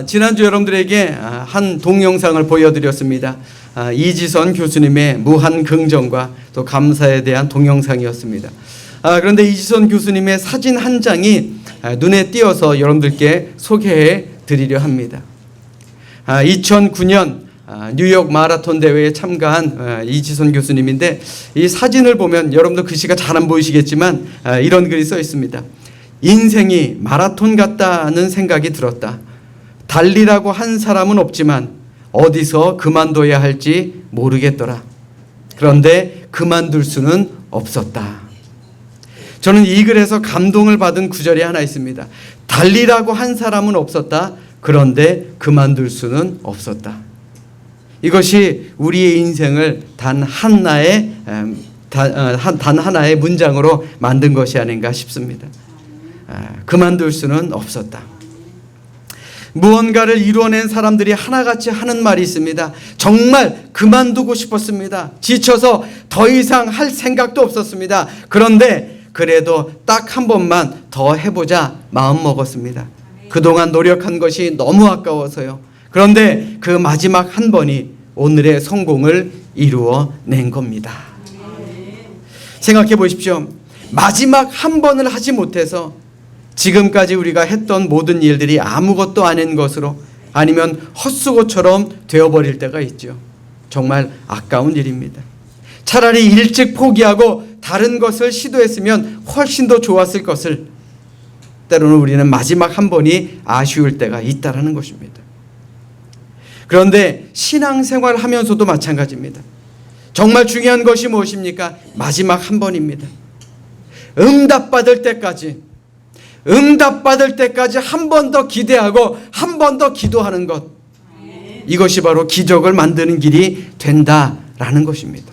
아, 지난주 여러분들에게 아, 한 동영상을 보여드렸습니다. 아, 이지선 교수님의 무한 긍정과 또 감사에 대한 동영상이었습니다. 아, 그런데 이지선 교수님의 사진 한 장이 아, 눈에 띄어서 여러분들께 소개해 드리려 합니다. 아, 2009년 아, 뉴욕 마라톤 대회에 참가한 아, 이지선 교수님인데 이 사진을 보면 여러분도 글씨가 잘 안 보이시겠지만 아, 이런 글이 써 있습니다. 인생이 마라톤 같다는 생각이 들었다. 달리라고 한 사람은 없지만 어디서 그만둬야 할지 모르겠더라. 그런데 그만둘 수는 없었다. 저는 이 글에서 감동을 받은 구절이 하나 있습니다. 달리라고 한 사람은 없었다. 그런데 그만둘 수는 없었다. 이것이 우리의 인생을 단 하나의 음, 단, 어, 한- 단 하나의 문장으로 만든 것이 아닌가 싶습니다. 아, 그만둘 수는 없었다. 무언가를 이루어낸 사람들이 하나같이 하는 말이 있습니다. 정말 그만두고 싶었습니다. 지쳐서 더 이상 할 생각도 없었습니다. 그런데 그래도 딱 한 번만 더 해보자 마음 먹었습니다. 그동안 노력한 것이 너무 아까워서요. 그런데 그 마지막 한 번이 오늘의 성공을 이루어 낸 겁니다. 생각해 보십시오. 마지막 한 번을 하지 못해서 지금까지 우리가 했던 모든 일들이 아무것도 아닌 것으로 아니면 헛수고처럼 되어버릴 때가 있죠. 정말 아까운 일입니다. 차라리 일찍 포기하고 다른 것을 시도했으면 훨씬 더 좋았을 것을 때로는 우리는 마지막 한 번이 아쉬울 때가 있다라는 것입니다. 그런데 신앙생활 하면서도 마찬가지입니다. 정말 중요한 것이 무엇입니까? 마지막 한 번입니다. 응답받을 때까지 응답받을 때까지 한 번 더 기대하고 한 번 더 기도하는 것. 이것이 바로 기적을 만드는 길이 된다라는 것입니다.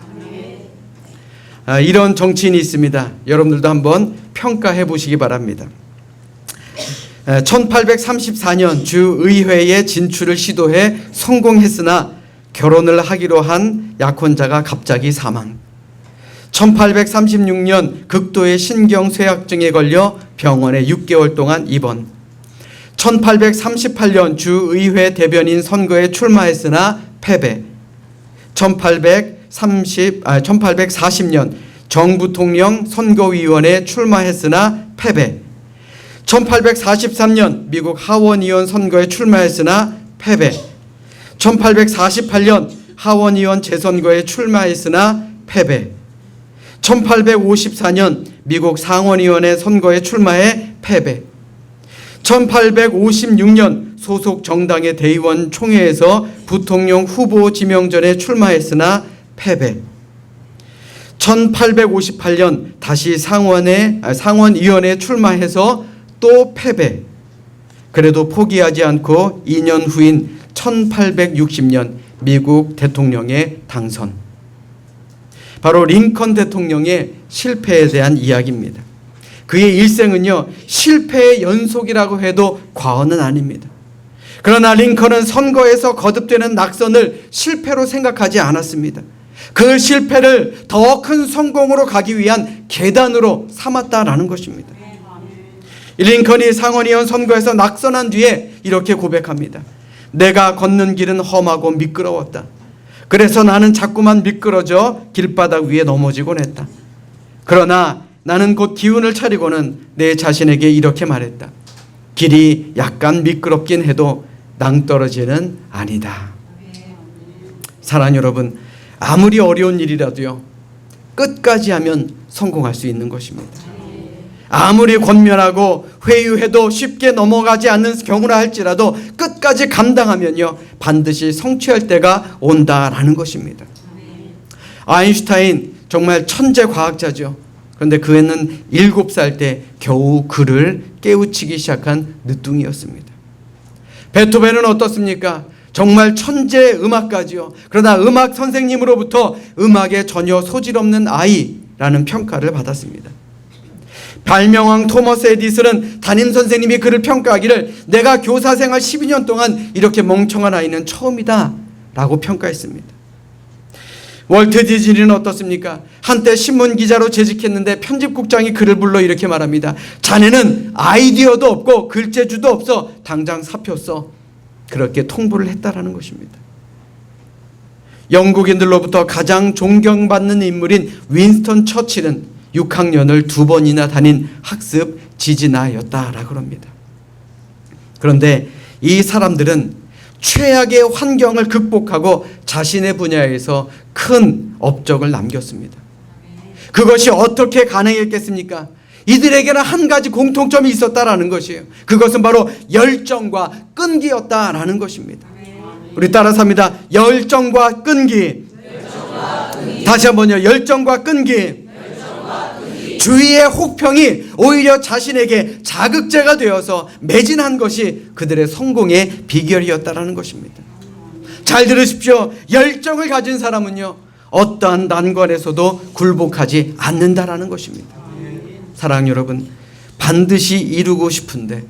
아, 이런 정치인이 있습니다. 여러분들도 한번 평가해 보시기 바랍니다. 1834년 주의회에 진출을 시도해 성공했으나 결혼을 하기로 한 약혼자가 갑자기 사망. 1836년 극도의 신경쇠약증에 걸려 병원에 6개월 동안 입원. 1838년 주의회 대변인 선거에 출마했으나 패배. 1830, 아, 1840년 정부통령 선거위원회에 출마했으나 패배. 1843년 미국 하원의원 선거에 출마했으나 패배. 1848년 하원의원 재선거에 출마했으나 패배. 1854년 미국 상원의원회 선거에 출마해 패배. 1856년 소속 정당의 대의원 총회에서 부통령 후보 지명전에 출마했으나 패배. 1858년 다시 상원에 아, 상원위원회에 출마해서 또 패배. 그래도 포기하지 않고 2년 후인 1860년 미국 대통령의 당선. 바로 링컨 대통령의 실패에 대한 이야기입니다. 그의 일생은요, 실패의 연속이라고 해도 과언은 아닙니다. 그러나 링컨은 선거에서 거듭되는 낙선을 실패로 생각하지 않았습니다. 그 실패를 더 큰 성공으로 가기 위한 계단으로 삼았다라는 것입니다. 링컨이 상원의원 선거에서 낙선한 뒤에 이렇게 고백합니다. 내가 걷는 길은 험하고 미끄러웠다. 그래서 나는 자꾸만 미끄러져 길바닥 위에 넘어지곤 했다. 그러나 나는 곧 기운을 차리고는 내 자신에게 이렇게 말했다. 길이 약간 미끄럽긴 해도 낭떠러지는 아니다. 사랑 여러분, 아무리 어려운 일이라도요, 끝까지 하면 성공할 수 있는 것입니다. 아무리 권면하고 회유해도 쉽게 넘어가지 않는 경우라 할지라도 끝까지 감당하면요 반드시 성취할 때가 온다라는 것입니다. 아인슈타인 정말 천재 과학자죠. 그런데 그는 일곱 살 때 겨우 그를 깨우치기 시작한 늦둥이였습니다. 베토벤은 어떻습니까? 정말 천재 음악가지요. 그러나 음악 선생님으로부터 음악에 전혀 소질 없는 아이라는 평가를 받았습니다. 발명왕 토머스 에디슨은 담임 선생님이 그를 평가하기를 내가 교사 생활 12년 동안 이렇게 멍청한 아이는 처음이다 라고 평가했습니다. 월트 디즈니는 어떻습니까? 한때 신문 기자로 재직했는데 편집국장이 그를 불러 이렇게 말합니다. 자네는 아이디어도 없고 글재주도 없어. 당장 사표 써. 그렇게 통보를 했다라는 것입니다. 영국인들로부터 가장 존경받는 인물인 윈스턴 처칠은 6학년을 두 번이나 다닌 학습 지지나였다라고 합니다. 그런데 이 사람들은 최악의 환경을 극복하고 자신의 분야에서 큰 업적을 남겼습니다. 그것이 어떻게 가능했겠습니까? 이들에게는 한 가지 공통점이 있었다라는 것이에요. 그것은 바로 열정과 끈기였다라는 것입니다. 우리 따라서 합니다. 열정과 끈기. 다시 한번요. 열정과 끈기. 주위의 혹평이 오히려 자신에게 자극제가 되어서 매진한 것이 그들의 성공의 비결이었다라는 것입니다. 잘 들으십시오. 열정을 가진 사람은요. 어떠한 난관에서도 굴복하지 않는다라는 것입니다. 사랑 여러분, 반드시 이루고 싶은데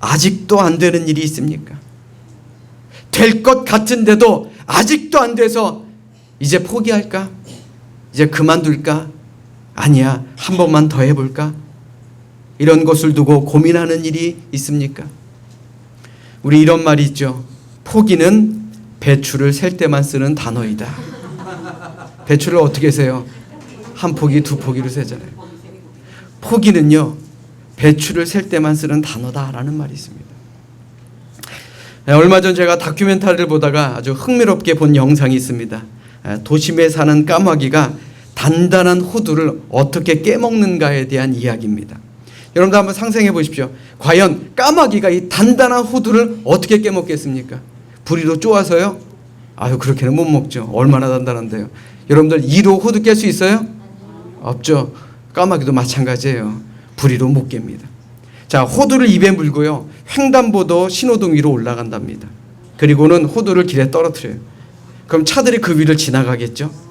아직도 안 되는 일이 있습니까? 될 것 같은데도 아직도 안 돼서 이제 포기할까? 이제 그만둘까? 아니야, 한 번만 더 해볼까? 이런 것을 두고 고민하는 일이 있습니까? 우리 이런 말이 있죠. 포기는 배추를 셀 때만 쓰는 단어이다. 배추를 어떻게 세요? 한 포기, 두 포기로 세잖아요. 포기는요, 배추를 셀 때만 쓰는 단어다라는 말이 있습니다. 네, 얼마 전 제가 다큐멘터리를 보다가 아주 흥미롭게 본 영상이 있습니다. 에, 도심에 사는 까마귀가 단단한 호두를 어떻게 깨먹는가에 대한 이야기입니다. 여러분도 한번 상상해 보십시오. 과연 까마귀가 이 단단한 호두를 어떻게 깨먹겠습니까? 부리로 쪼아서요? 아유 그렇게는 못 먹죠. 얼마나 단단한데요. 여러분들 이로 호두 깰 수 있어요? 없죠. 까마귀도 마찬가지예요. 부리로 못 깹니다. 자, 호두를 입에 물고요. 횡단보도 신호등 위로 올라간답니다. 그리고는 호두를 길에 떨어뜨려요. 그럼 차들이 그 위를 지나가겠죠?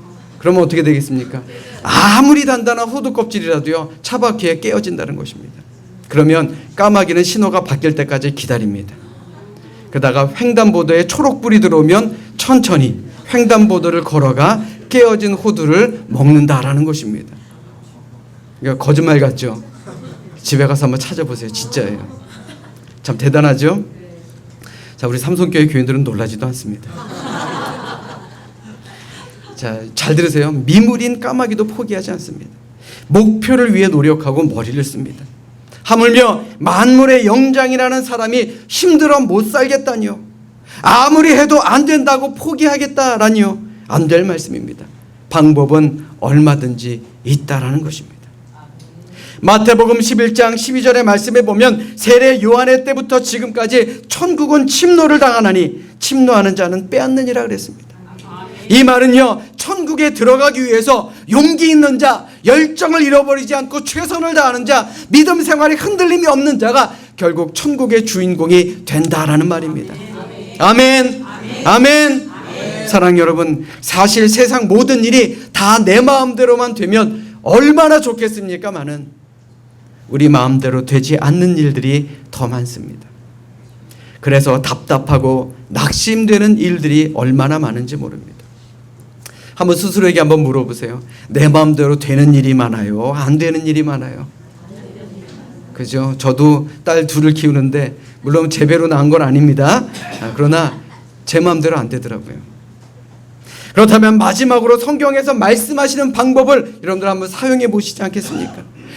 그러면 어떻게 되겠습니까? 아무리 단단한 호두 껍질이라도요. 차 바퀴에 깨어진다는 것입니다. 그러면 까마귀는 신호가 바뀔 때까지 기다립니다. 그러다가 횡단보도에 초록불이 들어오면 천천히 횡단보도를 걸어가 깨어진 호두를 먹는다라는 것입니다. 그러니까 거짓말 같죠? 집에 가서 한번 찾아보세요. 진짜예요. 참 대단하죠? 자, 우리 삼성교회 교인들은 놀라지도 않습니다. 자, 잘 들으세요. 미물인 까마귀도 포기하지 않습니다. 목표를 위해 노력하고 머리를 씁니다. 하물며 만물의 영장이라는 사람이 힘들어 못 살겠다니요. 아무리 해도 안 된다고 포기하겠다라니요. 안 될 말씀입니다. 방법은 얼마든지 있다라는 것입니다. 마태복음 11장 12절의 말씀에 보면 세례 요한의 때부터 지금까지 천국은 침노를 당하나니 침노하는 자는 빼앗느니라 그랬습니다. 이 말은요, 천국에 들어가기 위해서 용기 있는 자, 열정을 잃어버리지 않고 최선을 다하는 자, 믿음 생활에 흔들림이 없는 자가 결국 천국의 주인공이 된다라는 말입니다. 아멘. 아멘. 사랑 여러분, 사실 세상 모든 일이 다 내 마음대로만 되면 얼마나 좋겠습니까? 많은 우리 마음대로 되지 않는 일들이 더 많습니다. 그래서 답답하고 낙심되는 일들이 얼마나 많은지 모릅니다. 한번 스스로에게 한번 물어보세요. 내 마음대로 되는 일이 많아요? 안 되는 일이 많아요? 그죠? 저도 딸 둘을 키우는데 물론 제 배로 낳은 건 아닙니다. 아, 그러나 제 마음대로 안 되더라고요. 그렇다면 마지막으로 성경에서 말씀하시는 방법을 여러분들 한번 사용해 보시지 않겠습니까?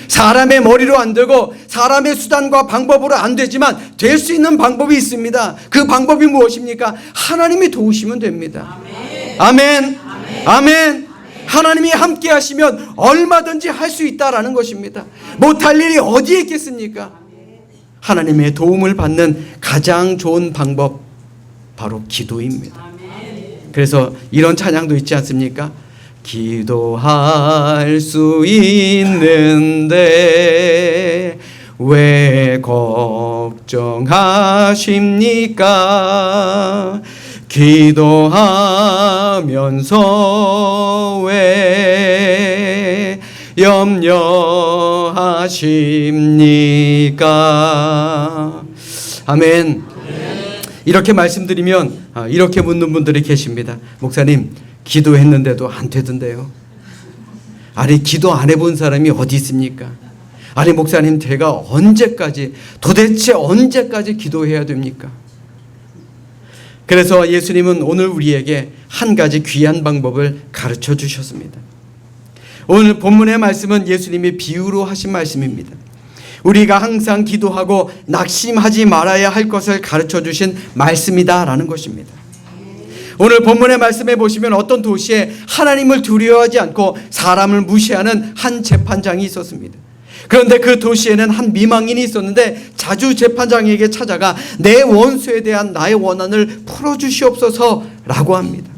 사람의 머리로 안 되고 사람의 수단과 방법으로 안 되지만 될 수 있는 방법이 있습니다. 그 방법이 무엇입니까? 하나님이 도우시면 됩니다. 아멘. 아멘. 하나님이 함께 하시면 얼마든지 할 수 있다라는 것입니다. 못할 일이 어디에 있겠습니까? 하나님의 도움을 받는 가장 좋은 방법 바로 기도입니다. 그래서 이런 찬양도 있지 않습니까? 기도할 수 있는데 왜 걱정하십니까? 기도하면서 왜 염려하십니까? 아멘. 이렇게 말씀드리면 아, 이렇게 묻는 분들이 계십니다. 목사님, 기도했는데도 안 되던데요. 아니, 기도 안 해본 사람이 어디 있습니까? 아니, 목사님, 제가 언제까지, 도대체 언제까지 기도해야 됩니까? 그래서 예수님은 오늘 우리에게 한 가지 귀한 방법을 가르쳐 주셨습니다. 오늘 본문의 말씀은 예수님이 비유로 하신 말씀입니다. 우리가 항상 기도하고 낙심하지 말아야 할 것을 가르쳐 주신 말씀이다라는 것입니다. 오늘 본문의 말씀에 보시면 어떤 도시에 하나님을 두려워하지 않고 사람을 무시하는 한 재판장이 있었습니다. 그런데 그 도시에는 한 미망인이 있었는데 자주 재판장에게 찾아가 내 원수에 대한 나의 원한을 풀어주시옵소서라고 합니다.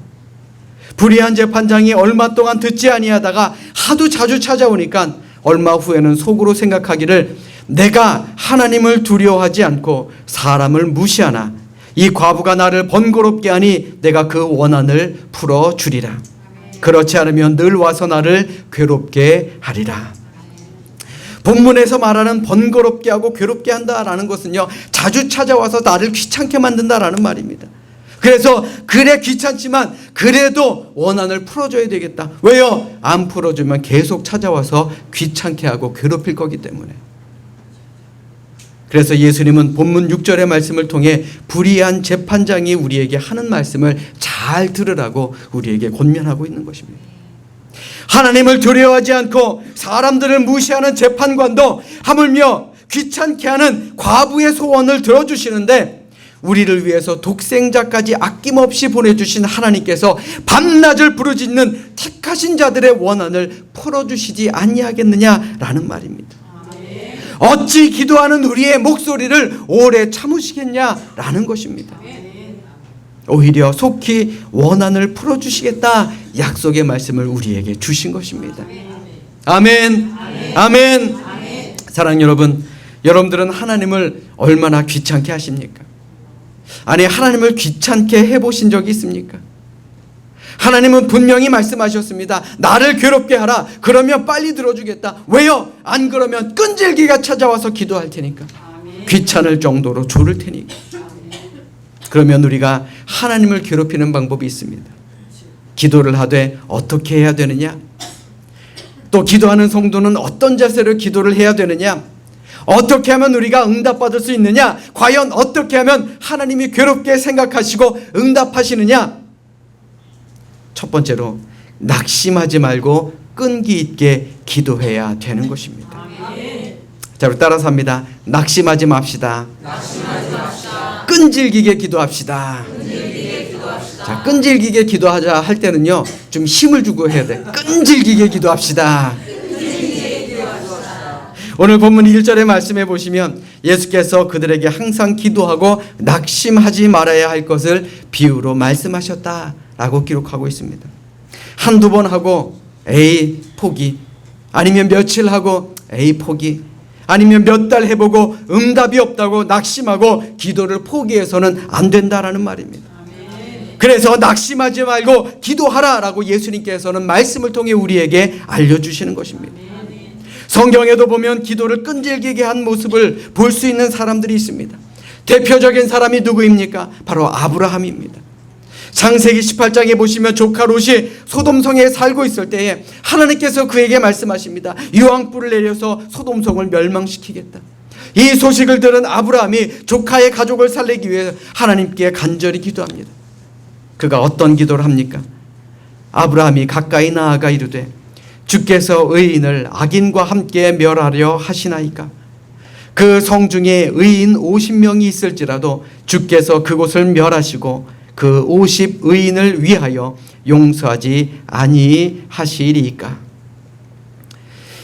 불의한 재판장이 얼마 동안 듣지 아니하다가 하도 자주 찾아오니까 얼마 후에는 속으로 생각하기를 내가 하나님을 두려워하지 않고 사람을 무시하나 이 과부가 나를 번거롭게 하니 내가 그 원한을 풀어 주리라. 그렇지 않으면 늘 와서 나를 괴롭게 하리라. 본문에서 말하는 번거롭게 하고 괴롭게 한다라는 것은요, 자주 찾아와서 나를 귀찮게 만든다라는 말입니다. 그래서 그래 귀찮지만 그래도 원한을 풀어줘야 되겠다. 왜요? 안 풀어주면 계속 찾아와서 귀찮게 하고 괴롭힐 거기 때문에. 그래서 예수님은 본문 6절의 말씀을 통해 불의한 재판장이 우리에게 하는 말씀을 잘 들으라고 우리에게 권면하고 있는 것입니다. 하나님을 두려워하지 않고 사람들을 무시하는 재판관도 하물며 귀찮게 하는 과부의 소원을 들어주시는데 우리를 위해서 독생자까지 아낌없이 보내주신 하나님께서 밤낮을 부르짖는 택하신 자들의 원한을 풀어주시지 아니하겠느냐라는 말입니다. 어찌 기도하는 우리의 목소리를 오래 참으시겠냐라는 것입니다. 오히려 속히 원한을 풀어주시겠다 약속의 말씀을 우리에게 주신 것입니다. 아멘. 아멘. 사랑 여러분, 여러분들은 하나님을 얼마나 귀찮게 하십니까? 아니 하나님을 귀찮게 해보신 적이 있습니까? 하나님은 분명히 말씀하셨습니다. 나를 괴롭게 하라. 그러면 빨리 들어주겠다. 왜요? 안 그러면 끈질기가 찾아와서 기도할 테니까. 귀찮을 정도로 조를 테니까. 그러면 우리가 하나님을 괴롭히는 방법이 있습니다. 기도를 하되 어떻게 해야 되느냐? 또 기도하는 성도는 어떤 자세로 기도를 해야 되느냐? 어떻게 하면 우리가 응답받을 수 있느냐? 과연 어떻게 하면 하나님이 괴롭게 생각하시고 응답하시느냐? 첫 번째로 낙심하지 말고 끈기 있게 기도해야 되는 것입니다. 자, 우리 따라서 합니다. 낙심하지 맙시다. 끈질기게 기도합시다. 자, 끈질기게 기도하자 할 때는요, 좀 힘을 주고 해야 돼. 끈질기게 기도합시다. 오늘 본문 1절의 말씀에 보시면 예수께서 그들에게 항상 기도하고 낙심하지 말아야 할 것을 비유로 말씀하셨다라고 기록하고 있습니다. 한두 번 하고 에이 포기 아니면 며칠 하고 에이 포기 아니면 몇 달 해보고 응답이 없다고 낙심하고 기도를 포기해서는 안 된다라는 말입니다. 그래서 낙심하지 말고 기도하라 라고 예수님께서는 말씀을 통해 우리에게 알려주시는 것입니다. 성경에도 보면 기도를 끈질기게 한 모습을 볼 수 있는 사람들이 있습니다. 대표적인 사람이 누구입니까? 바로 아브라함입니다. 창세기 18장에 보시면 조카 롯이 소돔성에 살고 있을 때에 하나님께서 그에게 말씀하십니다. 유황불을 내려서 소돔성을 멸망시키겠다. 이 소식을 들은 아브라함이 조카의 가족을 살리기 위해 하나님께 간절히 기도합니다. 그가 어떤 기도를 합니까? 아브라함이 가까이 나아가 이르되 주께서 의인을 악인과 함께 멸하려 하시나이까 그 성 중에 의인 50명이 있을지라도 주께서 그곳을 멸하시고 그50 의인을 위하여 용서하지 아니하시리까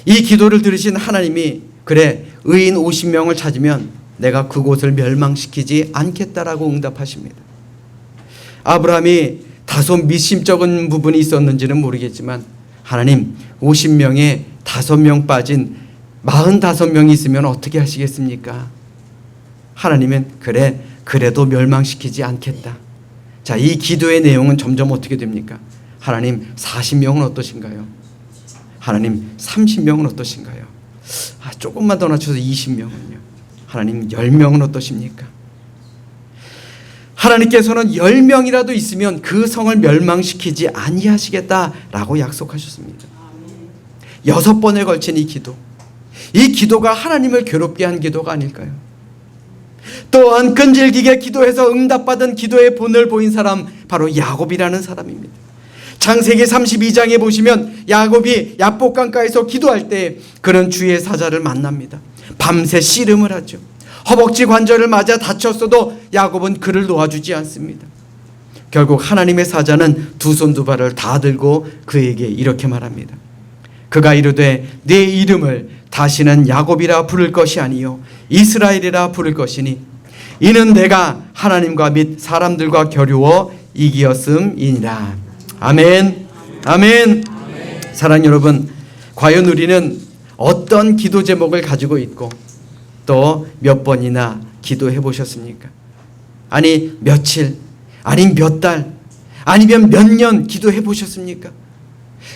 이 기도를 들으신 하나님이 그래 의인 50명을 찾으면 내가 그곳을 멸망시키지 않겠다라고 응답하십니다. 아브라함이 다소 미심쩍은 부분이 있었는지는 모르겠지만 하나님 50명에 5명 빠진 45명이 있으면 어떻게 하시겠습니까? 하나님은 그래 그래도 멸망시키지 않겠다. 자, 이 기도의 내용은 점점 어떻게 됩니까? 하나님 40명은 어떠신가요? 하나님 30명은 어떠신가요? 아, 조금만 더 낮춰서 20명은요. 하나님 10명은 어떠십니까? 하나님께서는 10명이라도 있으면 그 성을 멸망시키지 아니하시겠다라고 약속하셨습니다. 여섯 번에 걸친 이 기도. 이 기도가 하나님을 괴롭게 한 기도가 아닐까요? 또한 끈질기게 기도해서 응답받은 기도의 본을 보인 사람 바로 야곱이라는 사람입니다. 창세기 32장에 보시면 야곱이 야복강가에서 기도할 때 그는 주의 사자를 만납니다. 밤새 씨름을 하죠. 허벅지 관절을 맞아 다쳤어도 야곱은 그를 놓아주지 않습니다. 결국 하나님의 사자는 두 손 두 발을 다 들고 그에게 이렇게 말합니다. 그가 이르되 내 이름을 다시는 야곱이라 부를 것이 아니요 이스라엘이라 부를 것이니 이는 내가 하나님과 및 사람들과 겨루어 이기었음이니라. 아멘. 아멘. 사랑 여러분, 과연 우리는 어떤 기도 제목을 가지고 있고 또 몇 번이나 기도해 보셨습니까? 아니 며칠, 아니 몇 달, 아니면 몇 년 기도해 보셨습니까?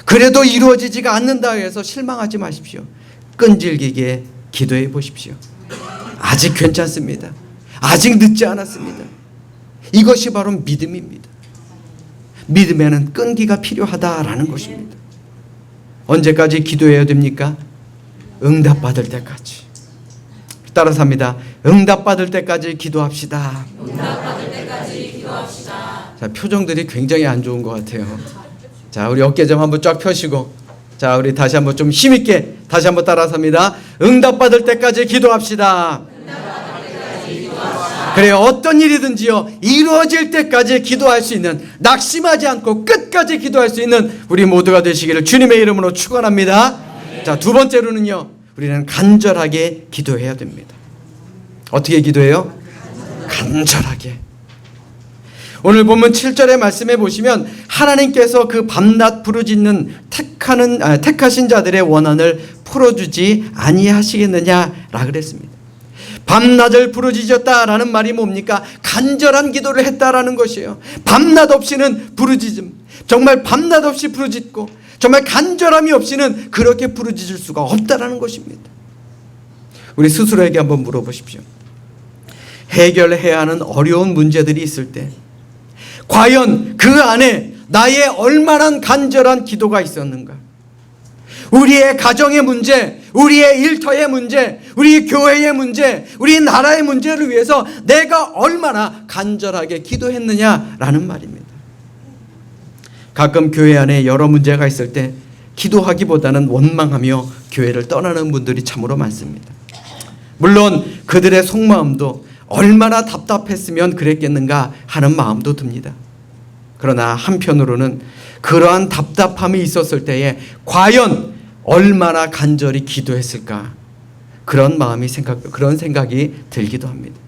그래도 이루어지지가 않는다 해서 실망하지 마십시오. 끈질기게 기도해 보십시오. 아직 괜찮습니다. 아직 늦지 않았습니다. 이것이 바로 믿음입니다. 믿음에는 끈기가 필요하다라는 것입니다. 언제까지 기도해야 됩니까? 응답받을 때까지. 따라서 합니다. 응답받을 때까지 기도합시다. 응답받을 때까지 기도합시다. 자, 표정들이 굉장히 안 좋은 것 같아요. 자, 우리 어깨 좀 한번 쫙 펴시고. 자, 우리 다시 한번 좀 힘있게 다시 한번 따라서 합니다. 응답받을 때까지 기도합시다. 그래요. 어떤 일이든지요. 이루어질 때까지 기도할 수 있는 낙심하지 않고 끝까지 기도할 수 있는 우리 모두가 되시기를 주님의 이름으로 축원합니다. 자, 두 번째로는요. 우리는 간절하게 기도해야 됩니다. 어떻게 기도해요? 간절하게. 오늘 본문 7절의 말씀에 보시면 하나님께서 그 밤낮 부르짖는 택하는 아, 택하신 자들의 원한을 풀어주지 아니하시겠느냐라 그랬습니다. 밤낮을 부르짖었다라는 말이 뭡니까? 간절한 기도를 했다라는 것이에요. 밤낮 없이는 부르짖음. 정말 밤낮 없이 부르짖고 정말 간절함이 없이는 그렇게 부르짖을 수가 없다라는 것입니다. 우리 스스로에게 한번 물어보십시오. 해결해야 하는 어려운 문제들이 있을 때 과연 그 안에 나의 얼마나 간절한 기도가 있었는가? 우리의 가정의 문제, 우리의 일터의 문제, 우리 교회의 문제, 우리 나라의 문제를 위해서 내가 얼마나 간절하게 기도했느냐라는 말입니다. 가끔 교회 안에 여러 문제가 있을 때 기도하기보다는 원망하며 교회를 떠나는 분들이 참으로 많습니다. 물론 그들의 속마음도 얼마나 답답했으면 그랬겠는가 하는 마음도 듭니다. 그러나 한편으로는 그러한 답답함이 있었을 때에 과연 얼마나 간절히 기도했을까 그런 마음이 생각 그런 생각이 들기도 합니다.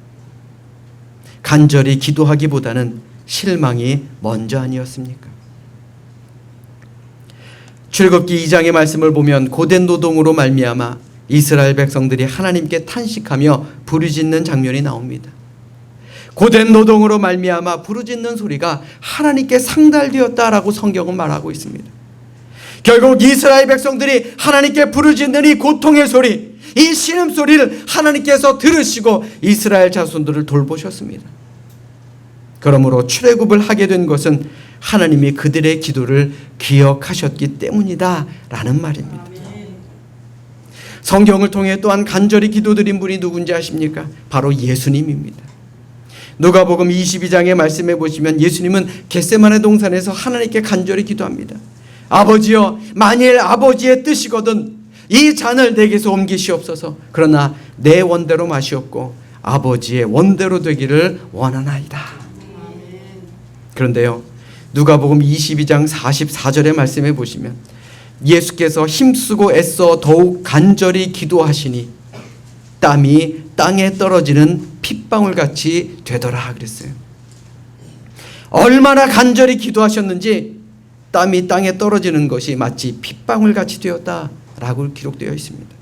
간절히 기도하기보다는 실망이 먼저 아니었습니까? 출굽기 2장의 말씀을 보면 고된 노동으로 말미암아 이스라엘 백성들이 하나님께 탄식하며 부르짖는 장면이 나옵니다. 고된 노동으로 말미암아 부르짖는 소리가 하나님께 상달되었다라고 성경은 말하고 있습니다. 결국 이스라엘 백성들이 하나님께 부르짖는 이 고통의 소리, 이 신음 소리를 하나님께서 들으시고 이스라엘 자손들을 돌보셨습니다. 그러므로 출애굽을 하게 된 것은 하나님이 그들의 기도를 기억하셨기 때문이다라는 말입니다. 성경을 통해 또한 간절히 기도드린 분이 누군지 아십니까? 바로 예수님입니다. 누가복음 22장의 말씀에 보시면 예수님은 겟세마네 동산에서 하나님께 간절히 기도합니다. 아버지여 만일 아버지의 뜻이거든 이 잔을 내게서 옮기시옵소서. 그러나 내 원대로 마시옵고 아버지의 원대로 되기를 원하나이다. 그런데요. 누가복음 22장 44절의 말씀에 보시면 예수께서 힘쓰고 애써 더욱 간절히 기도하시니 땀이 땅에 떨어지는 핏방울 같이 되더라 그랬어요. 얼마나 간절히 기도하셨는지 땀이 땅에 떨어지는 것이 마치 핏방울 같이 되었다라고 기록되어 있습니다.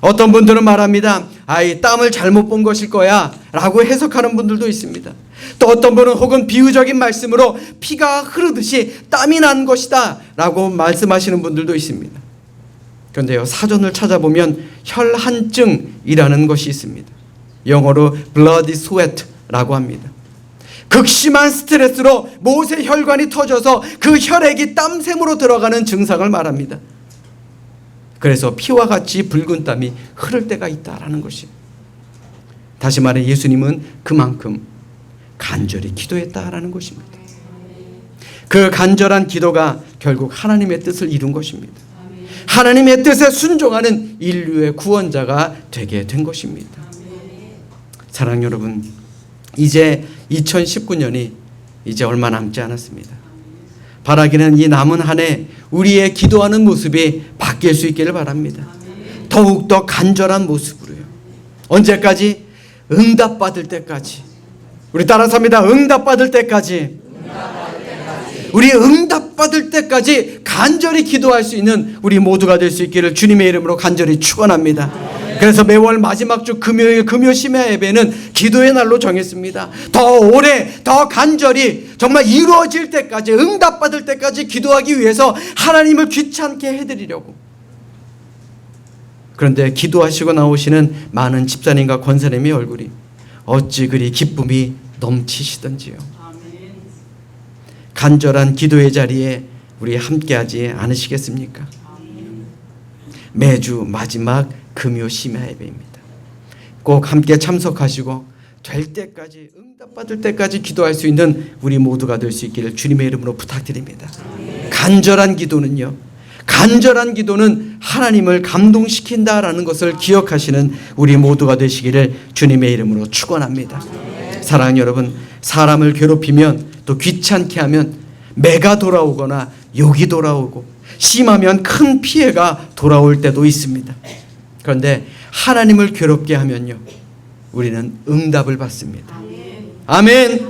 어떤 분들은 말합니다. 아이 땀을 잘못 본 것일 거야 라고 해석하는 분들도 있습니다. 또 어떤 분은 혹은 비유적인 말씀으로 피가 흐르듯이 땀이 난 것이다 라고 말씀하시는 분들도 있습니다. 그런데요 사전을 찾아보면 혈한증이라는 것이 있습니다. 영어로 blood sweat라고 합니다. 극심한 스트레스로 모세 혈관이 터져서 그 혈액이 땀샘으로 들어가는 증상을 말합니다. 그래서 피와 같이 붉은 땀이 흐를 때가 있다라는 것이. 다시 말해 예수님은 그만큼 간절히 기도했다라는 것입니다. 그 간절한 기도가 결국 하나님의 뜻을 이룬 것입니다. 하나님의 뜻에 순종하는 인류의 구원자가 되게 된 것입니다. 사랑 여러분, 이제 2019년이 이제 얼마 남지 않았습니다. 바라기는 이 남은 한 해 우리의 기도하는 모습이 바뀔 수 있기를 바랍니다. 더욱더 간절한 모습으로요. 언제까지? 응답받을 때까지. 우리 따라서 합니다. 응답받을 때까지. 우리 응답받을 때까지 간절히 기도할 수 있는 우리 모두가 될 수 있기를 주님의 이름으로 간절히 축원합니다. 그래서 매월 마지막 주 금요일 금요 심야 예배는 기도의 날로 정했습니다. 더 오래 더 간절히 정말 이루어질 때까지 응답받을 때까지 기도하기 위해서 하나님을 귀찮게 해드리려고. 그런데 기도하시고 나오시는 많은 집사님과 권사님의 얼굴이 어찌 그리 기쁨이 넘치시던지요. 간절한 기도의 자리에 우리 함께하지 않으시겠습니까? 매주 마지막 금요 심야 예배입니다. 꼭 함께 참석하시고 될 때까지 응답받을 때까지 기도할 수 있는 우리 모두가 될 수 있기를 주님의 이름으로 부탁드립니다. 간절한 기도는요. 간절한 기도는 하나님을 감동시킨다라는 것을 기억하시는 우리 모두가 되시기를 주님의 이름으로 축원합니다. 사랑하는 여러분, 사람을 괴롭히면 또 귀찮게 하면 매가 돌아오거나 욕이 돌아오고 심하면 큰 피해가 돌아올 때도 있습니다. 그런데 하나님을 괴롭게 하면요. 우리는 응답을 받습니다. 아멘.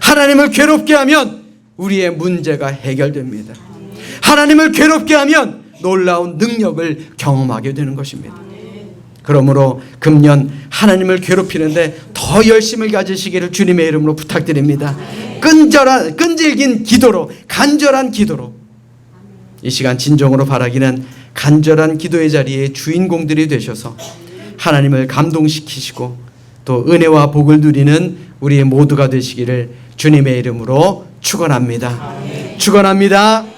하나님을 괴롭게 하면 우리의 문제가 해결됩니다. 하나님을 괴롭게 하면 놀라운 능력을 경험하게 되는 것입니다. 그러므로 금년 하나님을 괴롭히는데 더 열심을 가지시기를 주님의 이름으로 부탁드립니다. 끈절한 끈질긴 기도로 간절한 기도로 이 시간 진정으로 바라기는 간절한 기도의 자리에 주인공들이 되셔서 하나님을 감동시키시고 또 은혜와 복을 누리는 우리 모두가 되시기를 주님의 이름으로 축원합니다. 축원합니다.